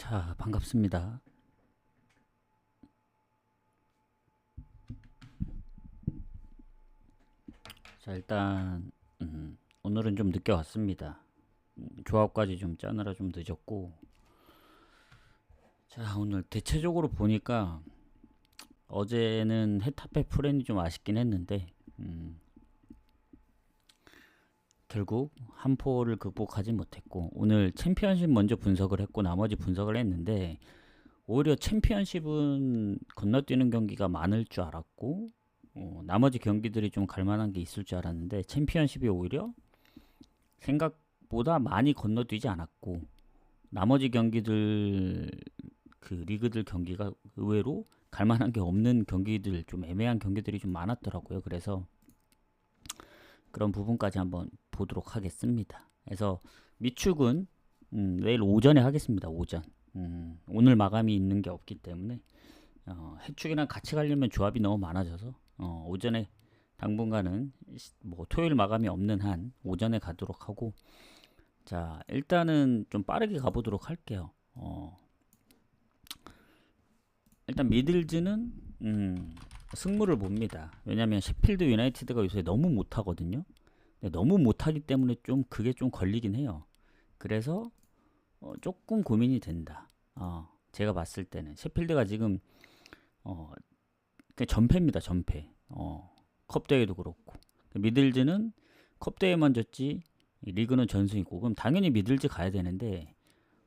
자, 반갑습니다. 자, 일단 음, 오늘은 좀 늦게 왔습니다. 음, 조합까지 좀 짜느라 좀 늦었고 자, 오늘 대체적으로 보니까 어제는 헤타페 프렌이 좀 아쉽긴 했는데 음, 결국 한 포를 극복하지 못했고 오늘 챔피언십 먼저 분석을 했고 나머지 분석을 했는데 오히려 챔피언십은 건너뛰는 경기가 많을 줄 알았고 어, 나머지 경기들이 좀 갈만한 게 있을 줄 알았는데 챔피언십이 오히려 생각보다 많이 건너뛰지 않았고 나머지 경기들 그 리그들 경기가 의외로 갈만한 게 없는 경기들 좀 애매한 경기들이 좀 많았더라고요. 그래서 그런 부분까지 한번 보도록 하겠습니다. 그래서 미축은 음, 내일 오전에 하겠습니다. 오전. 음, 오늘 마감이 있는 게 없기 때문에 어, 해축이랑 같이 가려면 조합이 너무 많아져서 어, 오전에 당분간은 뭐 토요일 마감이 없는 한 오전에 가도록 하고 자 일단은 좀 빠르게 가보도록 할게요. 어, 일단 미들즈는 음, 승무를 봅니다. 왜냐하면 셰필드 유나이티드가 요새 너무 못하거든요. 너무 못하기 때문에 좀 그게 좀 걸리긴 해요. 그래서 어, 조금 고민이 된다. 어, 제가 봤을 때는 셰필드가 지금 어, 전패입니다. 전패. 어, 컵 대회도 그렇고 미들즈는 컵 대회만 졌지 리그는 전승이고 그럼 당연히 미들즈 가야 되는데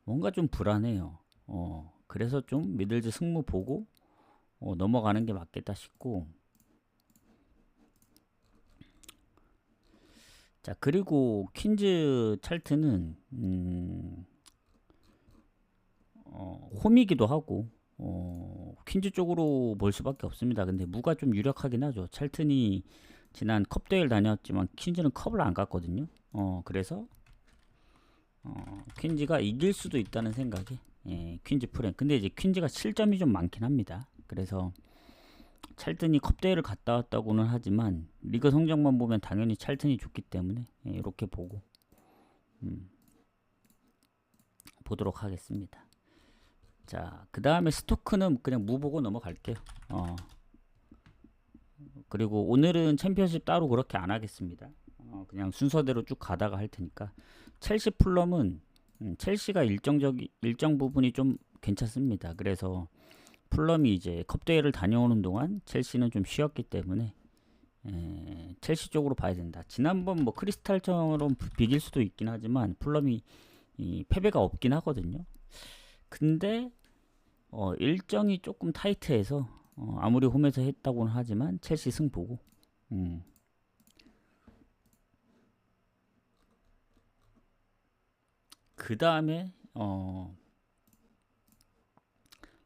뭔가 좀 불안해요. 어, 그래서 좀 미들즈 승무 보고 어, 넘어가는 게 맞겠다 싶고 자 그리고 퀸즈 찰트는 음, 어, 홈이기도 하고 어, 퀸즈 쪽으로 볼 수밖에 없습니다. 근데 무가 좀 유력하긴 하죠. 찰튼이 지난 컵 대회를 다녔지만 퀸즈는 컵을 안 갔거든요. 어, 그래서 어, 퀸즈가 이길 수도 있다는 생각에 예, 퀸즈 프랭. 근데 이제 퀸즈가 실점이 좀 많긴 합니다. 그래서 찰튼이 컵대회를 갔다 왔다고는 하지만 리그 성적만 보면 당연히 찰튼이 좋기 때문에 예, 이렇게 보고 음, 보도록 하겠습니다. 자, 그 다음에 스토크는 그냥 무 보고 넘어갈게요. 어. 그리고 오늘은 챔피언십 따로 그렇게 안 하겠습니다. 어, 그냥 순서대로 쭉 가다가 할 테니까 첼시 풀럼은 음, 첼시가 일정적 일정 부분이 좀 괜찮습니다. 그래서 풀럼이 이제 컵 대회를 다녀오는 동안 첼시는 좀 쉬었기 때문에 에, 첼시 쪽으로 봐야 된다. 지난번 뭐 크리스탈처럼 비길 수도 있긴 하지만 풀럼이 이 패배가 없긴 하거든요. 근데 어, 일정이 조금 타이트해서 어, 아무리 홈에서 했다고는 하지만 첼시 승 보고 음. 그 다음에 어,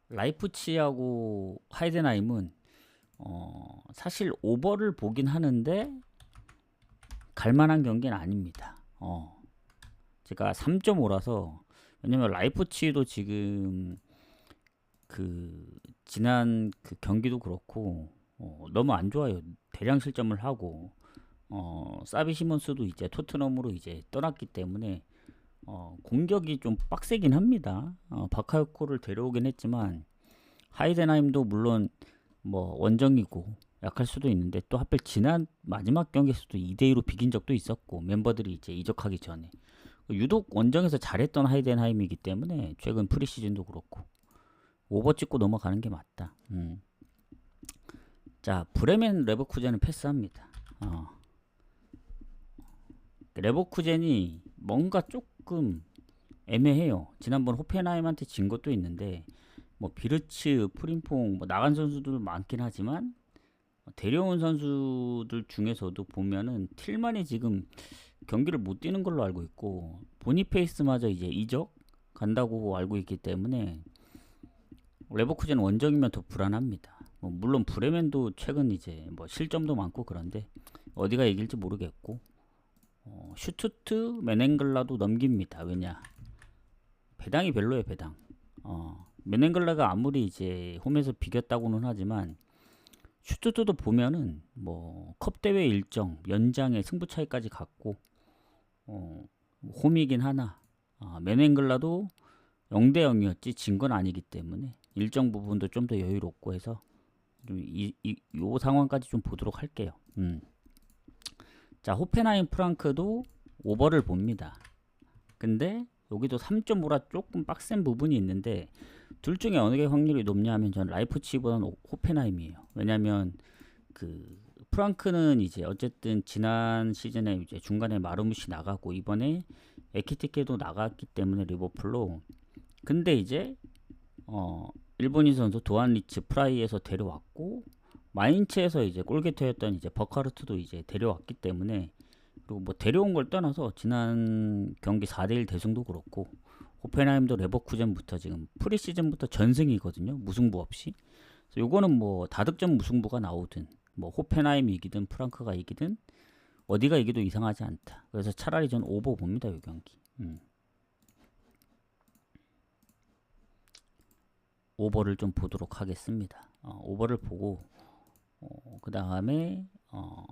라이프치하고 하이덴하임은 어, 사실 오버를 보긴 하는데 갈만한 경기는 아닙니다. 어, 제가 3.5라서 왜냐면 라이프치도 지금 그 지난 그 경기도 그렇고 어, 너무 안 좋아요. 대량 실점을 하고 어, 사비 시몬스도 이제 토트넘으로 이제 떠났기 때문에 어, 공격이 좀 빡세긴 합니다. 어, 바카요코를 데려오긴 했지만 하이덴하임도 물론 뭐 원정이고 약할 수도 있는데 또 하필 지난 마지막 경기에서도 2대2로 비긴 적도 있었고 멤버들이 이제 이적하기 전에 유독 원정에서 잘했던 하이덴하임이기 때문에 최근 프리시즌도 그렇고 오버 찍고 넘어가는 게 맞다. 음. 자 브레멘 레버쿠젠은 패스합니다. 어. 레버쿠젠이 뭔가 조금 애매해요. 지난번 호펜하임한테 진 것도 있는데 뭐 비르츠, 프림퐁 뭐 나간 선수들 많긴 하지만 데려온 선수들 중에서도 보면은 틸만이 지금 경기를 못 뛰는 걸로 알고 있고 보니페이스마저 이제 이적 간다고 알고 있기 때문에 레버쿠젠 원정이면 더 불안합니다. 뭐 물론 브레멘도 최근 이제 뭐 실점도 많고 그런데 어디가 이길지 모르겠고 어, 슈투트 메넨글라도 넘깁니다. 왜냐 배당이 별로예요 배당. 어, 메넨글라가 아무리 이제 홈에서 비겼다고는 하지만 슈투트도 보면은 뭐 컵 대회 일정 연장에 승부 차이까지 갔고 어, 홈이긴 하나 아, 메넨글라도 0대 0이었지 진 건 아니기 때문에 일정 부분도 좀 더 여유롭고 해서 좀 이, 이, 요 상황까지 좀 보도록 할게요. 음. 자, 호펜하임 프랑크도 오버를 봅니다. 근데 여기도 3.5라 조금 빡센 부분이 있는데 둘 중에 어느 게 확률이 높냐 하면 저는 라이프치히보다는 호- 호펜하임이에요. 왜냐면 그 프랑크는 이제 어쨌든 지난 시즌에 이제 중간에 마르무시 나가고 이번에 에키티케도 나갔기 때문에 리버풀로 근데 이제 어 일본인 선수 도안 리츠 프라이에서 데려왔고 마인츠에서 이제 골게터였던 이제 버카르트도 이제 데려왔기 때문에 그리고 뭐 데려온 걸 떠나서 지난 경기 4대1 대승도 그렇고 호펜하임도 레버쿠젠부터 지금 프리시즌부터 전승이거든요. 무승부 없이. 그래서 요거는 뭐 다득점 무승부가 나오든 뭐 호펜하임이 이기든 프랑크가 이기든 어디가 이기도 이상하지 않다. 그래서 차라리 전 오버 봅니다. 요 경기. 음. 오버를 좀 보도록 하겠습니다. 어, 오버를 보고 어, 그 다음에 어,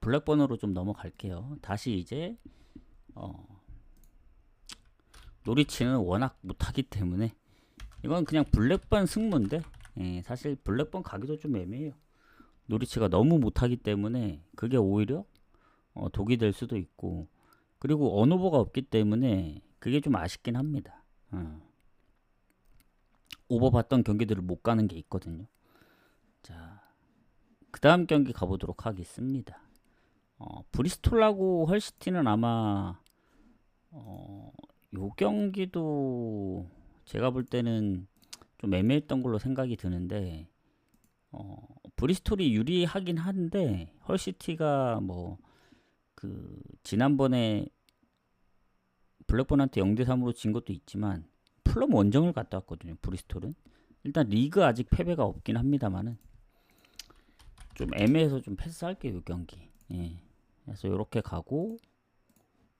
블랙번으로 좀 넘어갈게요. 다시 이제 어, 노리치는 워낙 못하기 때문에 이건 그냥 블랙번 승무인데 예, 사실 블랙번 가기도 좀 애매해요. 노리치가 너무 못하기 때문에 그게 오히려 어, 독이 될 수도 있고 그리고 언오버가 없기 때문에 그게 좀 아쉽긴 합니다. 어. 오버 봤던 경기들을 못 가는 게 있거든요. 자, 그 다음 경기 가보도록 하겠습니다. 어, 브리스톨하고 헐시티는 아마 어, 요 경기도 제가 볼 때는 좀 애매했던 걸로 생각이 드는데 어, 브리스톨이 유리하긴 한데 헐시티가 뭐 그 지난번에 블랙번한테 0대 3으로 진 것도 있지만 플럼 원정을 갔다 왔거든요. 브리스톨은 일단 리그 아직 패배가 없긴 합니다만은 좀 애매해서 좀 패스할게요 이 경기. 예. 그래서 이렇게 가고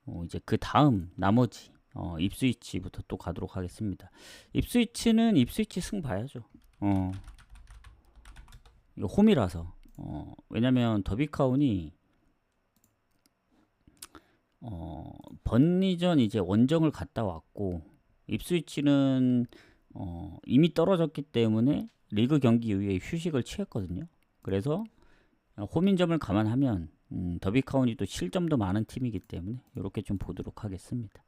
어, 이제 그 다음 나머지 어, 입스위치부터 또 가도록 하겠습니다. 입스위치는 입스위치 승 봐야죠. 어. 이거 홈이라서 어, 왜냐면 더비카운이 어, 번리전 이제 원정을 갔다 왔고 입스위치는 어, 이미 떨어졌기 때문에 리그 경기 이후에 휴식을 취했거든요. 그래서 어, 홈인점을 감안하면 음, 더비 카운이 또 실점도 많은 팀이기 때문에 이렇게 좀 보도록 하겠습니다.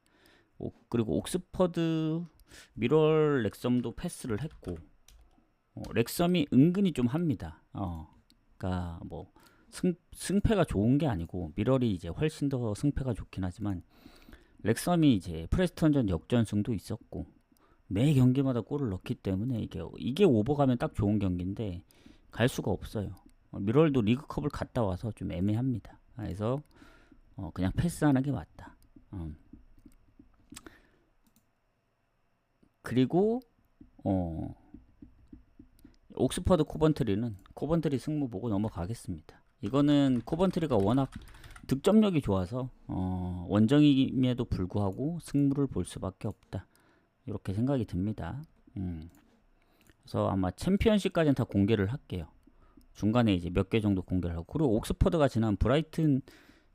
오, 그리고 옥스퍼드 미럴 렉섬도 패스를 했고 어, 렉섬이 은근히 좀 합니다. 어, 그러니까 뭐 승, 승패가 좋은 게 아니고 미럴이 이제 훨씬 더 승패가 좋긴 하지만 렉섬이 이제 프레스턴전 역전승도 있었고 매 경기마다 골을 넣기 때문에 이게 이게 오버 가면 딱 좋은 경기인데 갈 수가 없어요. 어, 미럴도 리그컵을 갔다 와서 좀 애매합니다. 그래서 어, 그냥 패스하는 게 맞다. 음. 그리고 어, 옥스퍼드 코번트리는 코번트리 승무 보고 넘어가겠습니다. 이거는 코번트리가 워낙 득점력이 좋아서 어, 원정임에도 불구하고 승부를 볼 수밖에 없다. 이렇게 생각이 듭니다. 음. 그래서 아마 챔피언십까지는 다 공개를 할게요. 중간에 이제 몇 개 정도 공개를 하고 그리고 옥스퍼드가 지난 브라이튼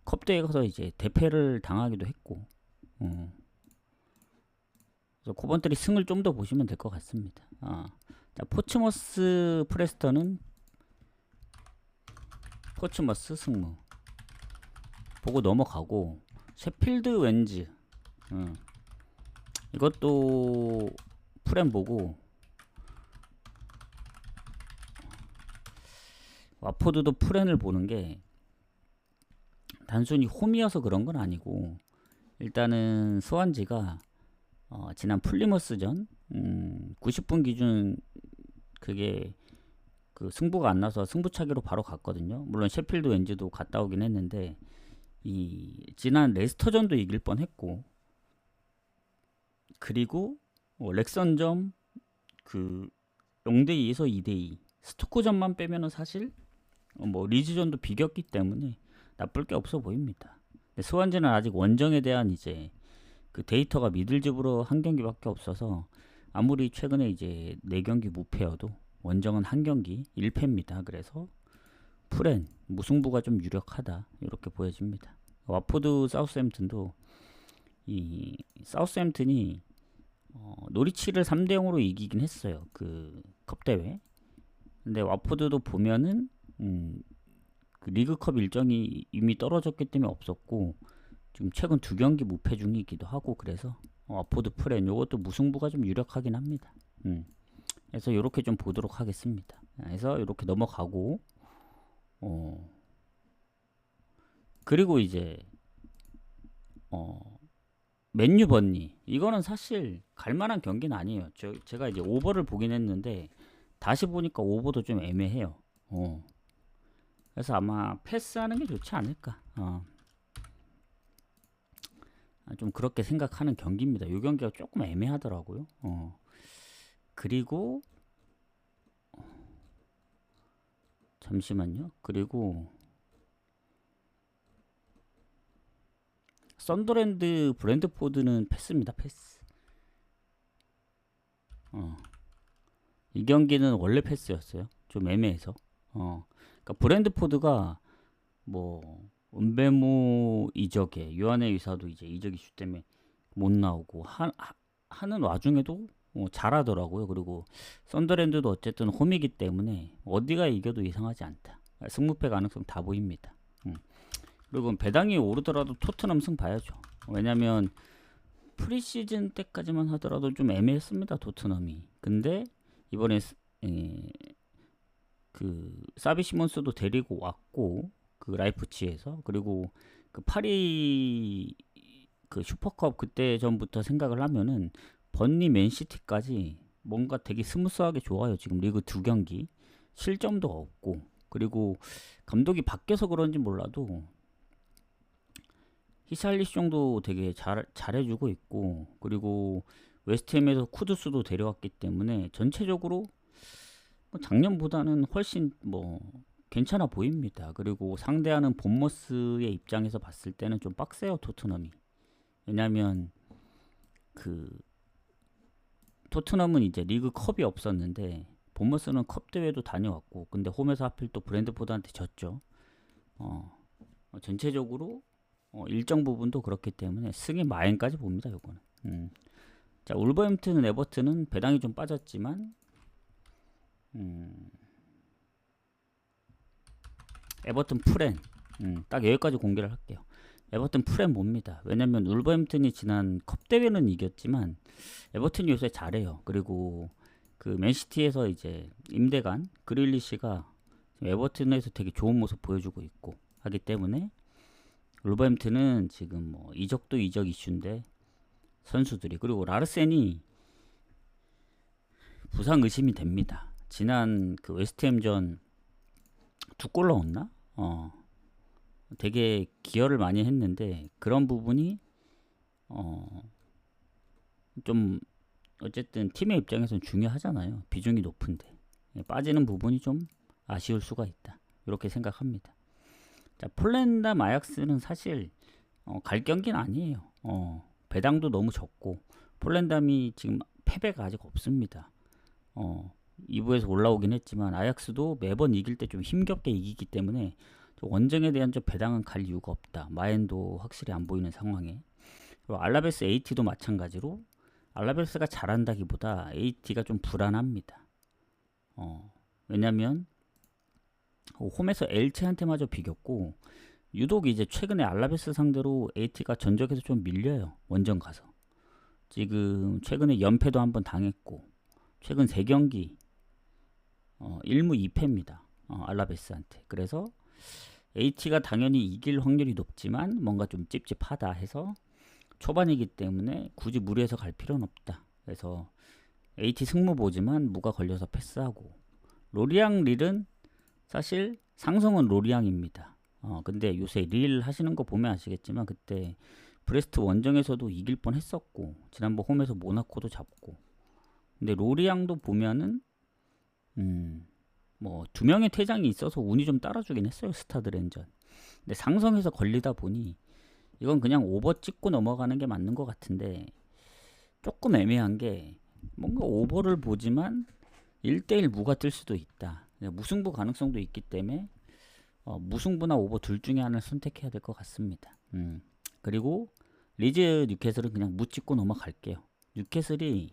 컵 대회 가서 이제 대패를 당하기도 했고 어. 그래서 코번트리 승을 좀 더 보시면 될 것 같습니다. 아. 자, 포츠머스 프레스턴은 포츠머스 승무 보고 넘어가고 셰필드 웬즈 음. 이것도 프렘 보고 와포드도 프렌을 보는 게 단순히 홈이어서 그런 건 아니고 일단은 스완지가 어, 지난 플리머스전 음, 90분 기준 그게 그 승부가 안 나서 승부차기로 바로 갔거든요. 물론 셰필드 왠지도 갔다 오긴 했는데 이 지난 레스터전도 이길 뻔했고 그리고 어, 렉선점 그 0대 2에서 2대 2 스토크전만 빼면은 사실 어, 뭐 리즈전도 비겼기 때문에 나쁠 게 없어 보입니다. 근데 스완지는 아직 원정에 대한 이제 그 데이터가 미들집으로 한 경기밖에 없어서 아무리 최근에 이제 네 경기 무패여도 원정은 한 경기 1패입니다. 그래서 프렌 무승부가 좀 유력하다 이렇게 보여집니다. 와포드 사우스햄튼도 이 사우스햄튼이 어, 노리치를 3대 0으로 이기긴 했어요. 그 컵 대회. 근데 와포드도 보면은 음, 그 리그컵 일정이 이미 떨어졌기 때문에 없었고 지금 최근 두 경기 무패 중이기도 하고 그래서 어, 와포드 프렌 요것도 무승부가 좀 유력하긴 합니다. 음. 그래서 이렇게 좀 보도록 하겠습니다. 그래서 이렇게 넘어가고 어 그리고 이제 어 맨유 번니 이거는 사실 갈만한 경기는 아니에요. 저 제가 이제 오버를 보긴 했는데 다시 보니까 오버도 좀 애매해요. 어 그래서 아마 패스하는 게 좋지 않을까. 어. 아, 좀 그렇게 생각하는 경기입니다. 이 경기가 조금 애매하더라고요. 어. 그리고 잠시만요. 그리고 썬더랜드 브랜드포드는 패스입니다. 패스. 어. 이 경기는 원래 패스였어요. 좀 애매해서. 어. 그러니까 브랜드포드가 뭐 은배모 이적에 요한의 의사도 이제 이적 이 슈 때문에 못 나오고 하, 하, 는 와중에도 어, 잘하더라고요. 그리고 썬더랜드도 어쨌든 홈이기 때문에 어디가 이겨도 이상하지 않다. 승무패 가능성 다 보입니다. 음. 그리고 배당이 오르더라도 토트넘 승 봐야죠. 왜냐면 프리시즌 때까지만 하더라도 좀 애매했습니다. 토트넘이. 근데 이번에 에, 그 사비 시몬스도 데리고 왔고 그 라이프치에서 그리고 그 파리 그 슈퍼컵 그때 전부터 생각을 하면은 번니 맨시티까지 뭔가 되게 스무스하게 좋아요. 지금 리그 두 경기 실점도 없고 그리고 감독이 바뀌어서 그런지 몰라도 히샬리숑도 되게 잘 잘해주고 있고 그리고 웨스트햄에서 쿠드스도 데려왔기 때문에 전체적으로 뭐 작년보다는 훨씬 뭐 괜찮아 보입니다. 그리고 상대하는 본머스의 입장에서 봤을 때는 좀 빡세요 토트넘이. 왜냐하면 그 토트넘은 이제 리그 컵이 없었는데 본머스는 컵 대회도 다녀왔고 근데 홈에서 하필 또 브랜드포드한테 졌죠. 어, 어 전체적으로 어, 일정 부분도 그렇기 때문에 승의 마행까지 봅니다. 요거는. 음. 자 울버햄튼은 에버튼은 배당이 좀 빠졌지만 음. 에버튼 프렌 음, 딱 여기까지 공개를 할게요. 에버튼 프렌 봅니다. 왜냐면 울버햄튼이 지난 컵 대회는 이겼지만 에버튼이 요새 잘해요. 그리고 그 맨시티에서 이제 임대간 그릴리시가 에버튼에서 되게 좋은 모습 보여주고 있고 하기 때문에 울버햄튼은 지금 뭐 이적도 이적 이슈인데 선수들이 그리고 라르센이 부상 의심이 됩니다. 지난 그 웨스트햄전 두 골 넣었나? 어. 되게 기여를 많이 했는데 그런 부분이 어. 좀 어쨌든 팀의 입장에서는 중요하잖아요. 비중이 높은데 예, 빠지는 부분이 좀 아쉬울 수가 있다. 이렇게 생각합니다. 자, 폴란드 마약스는 사실 어, 갈 경기는 아니에요. 어, 배당도 너무 적고 폴란담이 지금 패배가 아직 없습니다. 어, 2부에서 올라오긴 했지만 아약스도 매번 이길 때 좀 힘겹게 이기기 때문에 원정에 대한 좀 배당은 갈 이유가 없다. 마엔도 확실히 안 보이는 상황에 그리고 알라베스 AT도 마찬가지로 알라베스가 잘한다기보다 AT가 좀 불안합니다. 어, 왜냐면 홈에서 엘체한테마저 비겼고 유독 이제 최근에 알라베스 상대로 AT가 전적에서 좀 밀려요. 원정 가서. 지금 최근에 연패도 한번 당했고 최근 3경기 어, 1무 2패입니다. 어, 알라베스한테. 그래서 AT가 당연히 이길 확률이 높지만 뭔가 좀 찝찝하다 해서 초반이기 때문에 굳이 무리해서 갈 필요는 없다. 그래서 AT 승무 보지만 무가 걸려서 패스하고 로리앙 릴은 사실 상성은 로리앙입니다. 어, 근데 요새 릴 하시는 거 보면 아시겠지만 그때 브레스트 원정에서도 이길 뻔 했었고 지난번 홈에서 모나코도 잡고 근데 로리앙도 보면은 음, 뭐 두 명의 퇴장이 있어서 운이 좀 따라주긴 했어요 스타드랜전. 근데 상성에서 걸리다 보니 이건 그냥 오버 찍고 넘어가는 게 맞는 것 같은데 조금 애매한 게 뭔가 오버를 보지만 1대1 무가 뜰 수도 있다. 무승부 가능성도 있기 때문에 어, 무승부나 오버 둘 중에 하나를 선택해야 될 것 같습니다. 음. 그리고 리즈 뉴캐슬은 그냥 묻짚고 넘어갈게요. 뉴캐슬이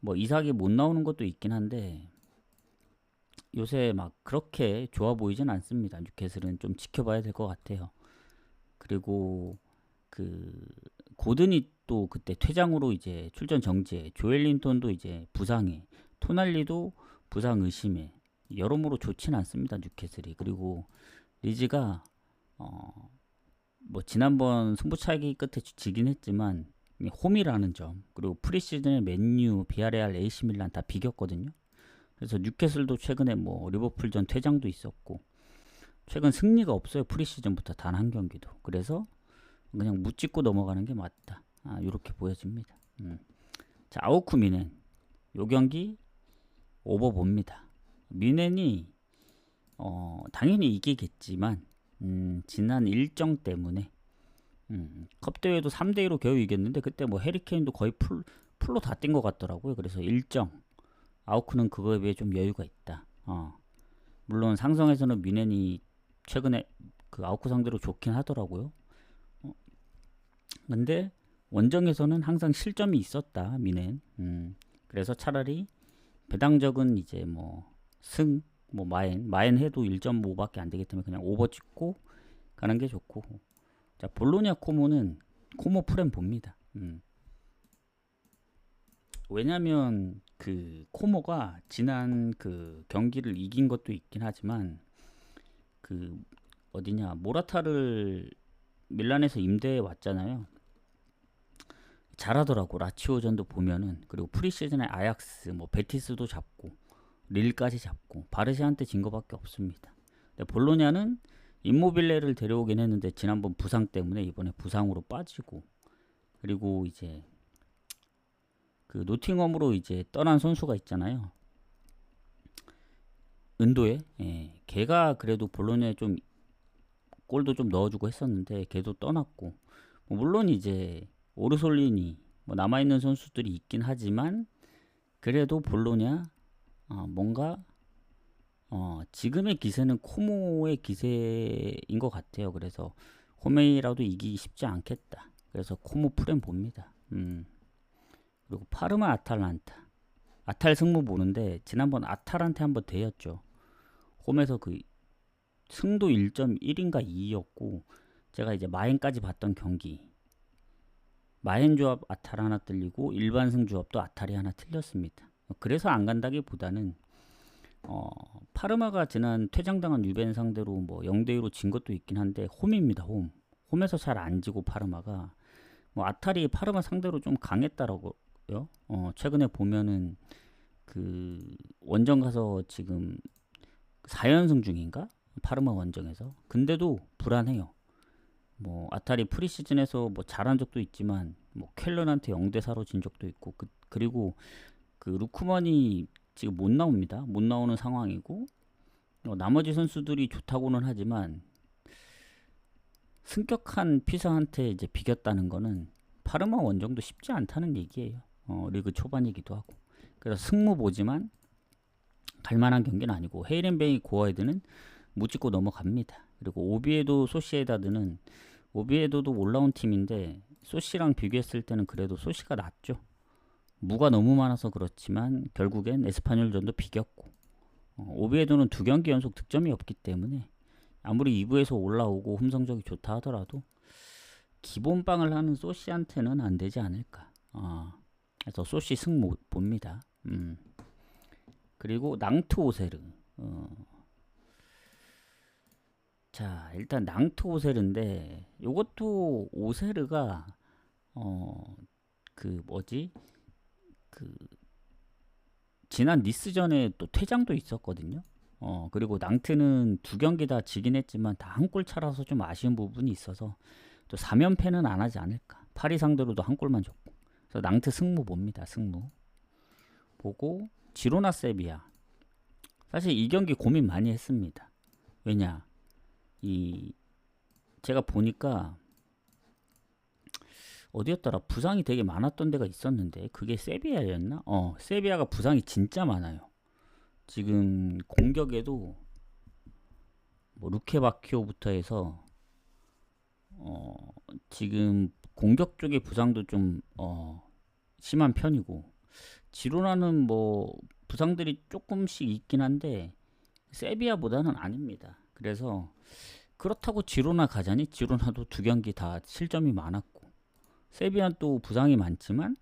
뭐 이삭이 못 나오는 것도 있긴 한데 요새 막 그렇게 좋아 보이진 않습니다. 뉴캐슬은 좀 지켜봐야 될 것 같아요. 그리고 그 고든이 또 그때 퇴장으로 이제 출전 정지에 조엘린턴도 이제 부상에 토날리도 부상 의심에 여러모로 좋진 않습니다. 뉴캐슬이 그리고 리즈가 어 뭐 지난번 승부차기 끝에 지긴 했지만 홈이라는 점 그리고 프리시즌에 맨유, 비아레알, 에이시 밀란 다 비겼거든요. 그래서 뉴캐슬도 최근에 뭐 리버풀전 퇴장도 있었고 최근 승리가 없어요. 프리시즌부터 단 한 경기도. 그래서 그냥 묻짚고 넘어가는 게 맞다. 아, 이렇게 보여집니다. 음. 자, 아우쿠 미넨. 요 경기 오버 봅니다. 미넨이 어, 당연히 이기겠지만 음, 지난 일정 때문에 음, 컵 대회도 3대 2로 겨우 이겼는데 그때 뭐 해리케인도 거의 풀 풀로 다 뛴 것 같더라고요. 그래서 일정 아우크는 그거에 비해 좀 여유가 있다. 어. 물론 상성에서는 미넨이 최근에 그 아우크 상대로 좋긴 하더라고요. 어. 근데 원정에서는 항상 실점이 있었다 미넨. 음. 그래서 차라리 배당적은 이제 뭐 승, 뭐 마엔, 마엔 해도 1.5밖에 안 되기 때문에 그냥 오버 찍고 가는 게 좋고. 자 볼로냐 코모는 코모 프렘 봅니다. 음. 왜냐면 그 코모가 지난 그 경기를 이긴 것도 있긴 하지만 그 어디냐 모라타를 밀란에서 임대해 왔잖아요. 잘하더라고 라치오전도 보면은 그리고 프리시즌에 아약스 뭐 베티스도 잡고 릴까지 잡고 바르시한테 진 거밖에 없습니다. 근데 볼로냐는 임모빌레를 데려오긴 했는데 지난번 부상 때문에 이번에 부상으로 빠지고 그리고 이제 그 노팅엄으로 이제 떠난 선수가 있잖아요. 은도에 예, 걔가 그래도 볼로냐에 좀 골도 좀 넣어주고 했었는데 걔도 떠났고 뭐 물론 이제 오르솔리니 뭐 남아있는 선수들이 있긴 하지만 그래도 볼로냐 어, 뭔가 어, 지금의 기세는 코모의 기세인 것 같아요. 그래서 호메이라도 이기기 쉽지 않겠다. 그래서 코모 프렘 봅니다. 음. 그리고 파르마 아탈란타. 아탈 승무 보는데 지난번 아탈한테 한번 대였죠. 홈에서 그 승도 1.1인가 2였고 제가 이제 마엔까지 봤던 경기 마엔 조합 아탈 하나 틀리고 일반 승 조합도 아탈이 하나 틀렸습니다. 그래서 안 간다기보다는 어, 파르마가 지난 퇴장당한 유벤 상대로 뭐 0대 2로 진 것도 있긴 한데 홈입니다. 홈. 홈에서 잘 안 지고 파르마가 뭐 아탈이 파르마 상대로 좀 강했다라고 어, 최근에 보면은 그 원정 가서 지금 4연승 중인가? 파르마 원정에서. 근데도 불안해요. 뭐 아타리 프리시즌에서 뭐 잘한 적도 있지만 뭐 켈런한테 0대 4로 진 적도 있고 그, 그리고 그 루크만이 지금 못 나옵니다. 못 나오는 상황이고 어, 나머지 선수들이 좋다고는 하지만 승격한 피서한테 이제 비겼다는 거는 파르마 원정도 쉽지 않다는 얘기예요. 어, 리그 초반이기도 하고 그래서 승무 보지만 갈만한 경기는 아니고 헤이렌베이 고아헤드는 무찍고 넘어갑니다. 그리고 오비에도 소시에다드는 오비에도도 올라온 팀인데 소시랑 비교했을 때는 그래도 소시가 낫죠. 무가 너무 많아서 그렇지만 결국엔 에스파뇰전도 비겼고 어, 오비에도는 두 경기 연속 득점이 없기 때문에 아무리 2부에서 올라오고 홈 성적이 좋다 하더라도 기본빵을 하는 소시한테는 안 되지 않을까. 어, 그래서 소시 승 봅니다. 음. 그리고 낭트 오세르. 어. 자, 일단 낭트 오세르인데 요것도 오세르가 어 그 뭐지? 그 지난 니스전에 또 퇴장도 있었거든요. 어 그리고 낭트는 두 경기 다 지긴 했지만 다 한 골 차라서 좀 아쉬운 부분이 있어서 또 3연패는 안 하지 않을까. 파리 상대로도 한 골만 줬고. 그래서 낭트 승무 봅니다. 승무. 보고 지로나 세비야. 사실 이 경기 고민 많이 했습니다. 왜냐? 이 제가 보니까 어디였더라 부상이 되게 많았던 데가 있었는데 그게 세비야였나? 어 세비야가 부상이 진짜 많아요. 지금 공격에도 뭐 루케바키오부터 해서 어 지금 공격 쪽의 부상도 좀 어, 심한 편이고 지로나는 뭐 부상들이 조금씩 있긴 한데 세비야보다는 아닙니다. 그래서 그렇다고 지로나 가자니 지로나도 두 경기 다 실점이 많았고 세비야 또 부상이 많지만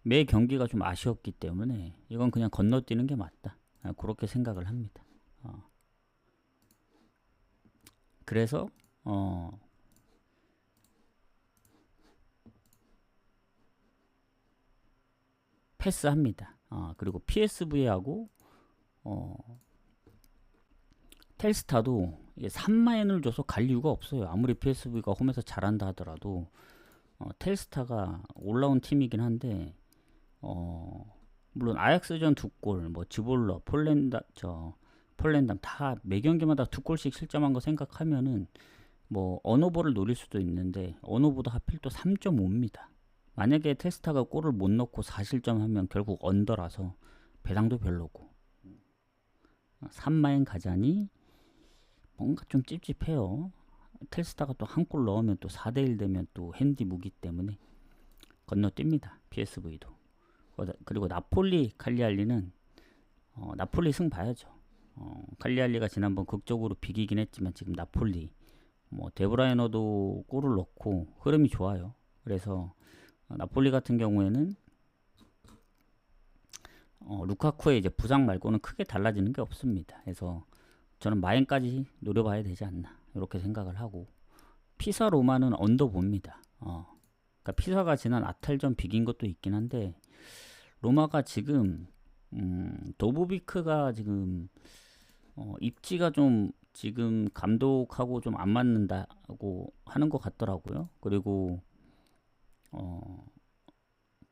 매 경기가 좀 아쉬웠기 때문에 이건 그냥 건너뛰는 게 맞다. 아, 그렇게 생각을 합니다. 어. 그래서 어, 패스합니다. 어, 그리고 PSV하고 어, 텔스타도 3마인을 줘서 갈 이유가 없어요. 아무리 PSV가 홈에서 잘한다 하더라도 어, 텔스타가 올라온 팀이긴 한데 어, 물론 아약스전 두 골, 뭐 지볼러, 폴란다 저 폴란담 다 매 경기마다 두 골씩 실점한 거 생각하면은 뭐 언어보를 노릴 수도 있는데 언어보다 하필 또 3.5입니다. 만약에 테스타가 골을 못 넣고 4실점 하면 결국 언더라서 배당도 별로고 3마인 가자니 뭔가 좀 찝찝해요. 텔스타가 또 한 골 넣으면 또 4대1 되면 또 핸디 무기 때문에 건너뜁니다. PSV도. 그리고 나폴리 칼리알리는 어, 나폴리 승 봐야죠. 어, 칼리알리가 지난번 극적으로 비기긴 했지만 지금 나폴리 뭐 데브라이너도 골을 넣고 흐름이 좋아요. 그래서 어, 나폴리 같은 경우에는 어, 루카쿠의 이제 부상 말고는 크게 달라지는 게 없습니다. 그래서 저는 마인까지 노려봐야 되지 않나 이렇게 생각을 하고 피사 로마는 언더 봅니다. 어, 그러니까 피사가 지난 아탈전 비긴 것도 있긴 한데 로마가 지금 음, 도보비크가 지금 어, 입지가 좀 지금 감독하고 좀 안 맞는다고 하는 것 같더라고요. 그리고 어,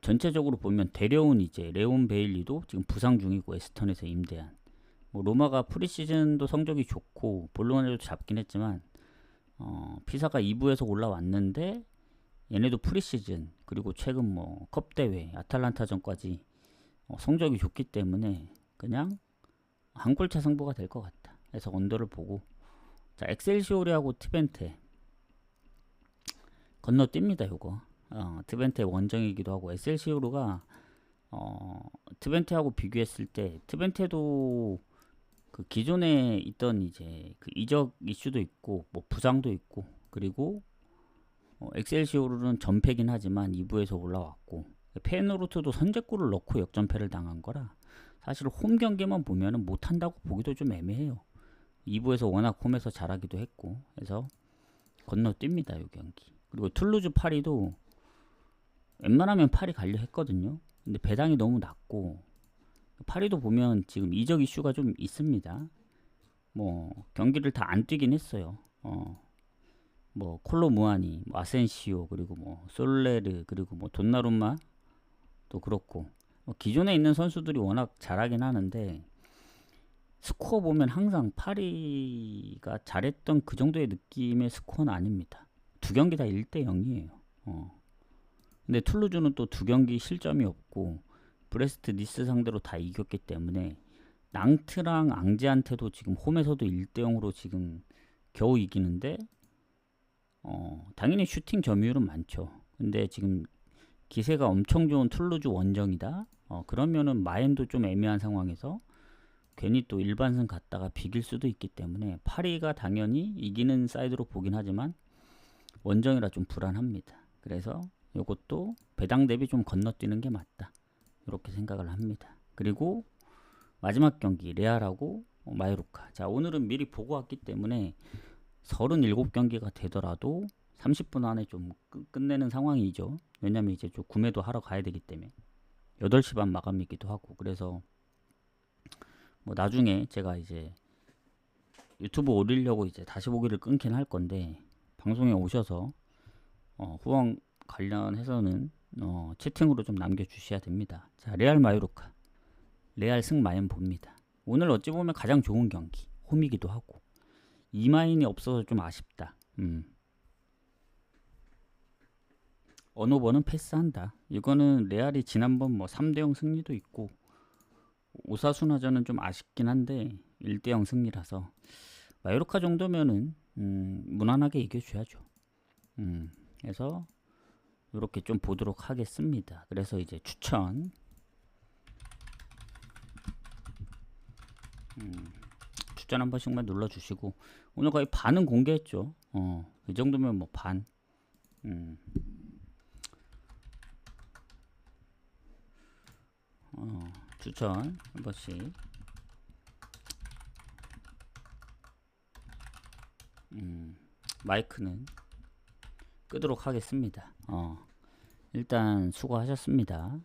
전체적으로 보면 데려온 이제 레온 베일리도 지금 부상 중이고 에스턴에서 임대한 뭐 로마가 프리시즌도 성적이 좋고 볼로나도 잡긴 했지만 어, 피사가 2부에서 올라왔는데 얘네도 프리시즌 그리고 최근 뭐 컵 대회 아탈란타전까지 어, 성적이 좋기 때문에 그냥 한 골차 승부가 될 것 같다. 그래서 언더를 보고 자 엑셀시오리하고 트벤테 건너뜁니다. 요거 어, 트벤테 원정이기도 하고 엑셀시오르가 어, 트벤테하고 비교했을 때 트벤테도 그 기존에 있던 이제 그 이적 이슈도 있고 뭐 부상도 있고 그리고 어, 엑셀시오르는 전패긴 하지만 2부에서 올라왔고 페노르트도 선제골을 넣고 역전패를 당한 거라 사실 홈 경기만 보면은 못한다고 보기도 좀 애매해요. 2부에서 워낙 홈에서 잘하기도 했고 그래서 건너뜁니다 이 경기. 그리고 툴루즈 파리도 웬만하면 파리 갈려 했거든요. 근데 배당이 너무 낮고 파리도 보면 지금 이적 이슈가 좀 있습니다. 뭐 경기를 다 안 뛰긴 했어요. 어. 뭐 콜로 무아니, 뭐 아센시오 그리고 뭐 솔레르 그리고 뭐 돈나룸마 또 그렇고 뭐 기존에 있는 선수들이 워낙 잘하긴 하는데 스코어 보면 항상 파리가 잘했던 그 정도의 느낌의 스코어는 아닙니다. 두 경기 다 1대 0이에요. 어. 근데 툴루즈는 또 두 경기 실점이 없고 브레스트 니스 상대로 다 이겼기 때문에 낭트랑 앙제한테도 지금 홈에서도 1대 0으로 지금 겨우 이기는데 어, 당연히 슈팅 점유율은 많죠. 근데 지금 기세가 엄청 좋은 툴루즈 원정이다. 어, 그러면은 마엔도 좀 애매한 상황에서 괜히 또 일반승 갔다가 비길 수도 있기 때문에 파리가 당연히 이기는 사이드로 보긴 하지만 원정이라 좀 불안합니다. 그래서 이것도 배당 대비 좀 건너뛰는 게 맞다. 이렇게 생각을 합니다. 그리고 마지막 경기 레알하고 마요르카. 자 오늘은 미리 보고 왔기 때문에 37경기가 되더라도 30분 안에 좀 끝내는 상황이죠. 왜냐면 이제 좀 구매도 하러 가야 되기 때문에 8시 반 마감이기도 하고 그래서 뭐 나중에 제가 이제 유튜브 올리려고 이제 다시 보기를 끊긴 할 건데 방송에 오셔서 어, 후원 관련해서는 어, 채팅으로 좀 남겨주셔야 됩니다. 자 레알 마요르카 레알 승 마연 봅니다. 오늘 어찌 보면 가장 좋은 경기 홈이기도 하고 이마인이 없어서 좀 아쉽다. 음. 번은 패스한다. 이거는 레알이 지난번 뭐 3대0 승리도 있고 오사수나전은 좀 아쉽긴 한데 1대0 승리라서 마요르카 정도면은 음, 무난하게 이겨줘야죠. 음, 그래서 이렇게 좀 보도록 하겠습니다. 그래서 이제 추천 음, 추천 한 번씩만 눌러주시고 오늘 거의 반은 공개했죠. 어, 이 정도면 뭐 반. 음. 어, 추천 한 번씩. 음, 마이크는 끄도록 하겠습니다. 어, 일단 수고하셨습니다.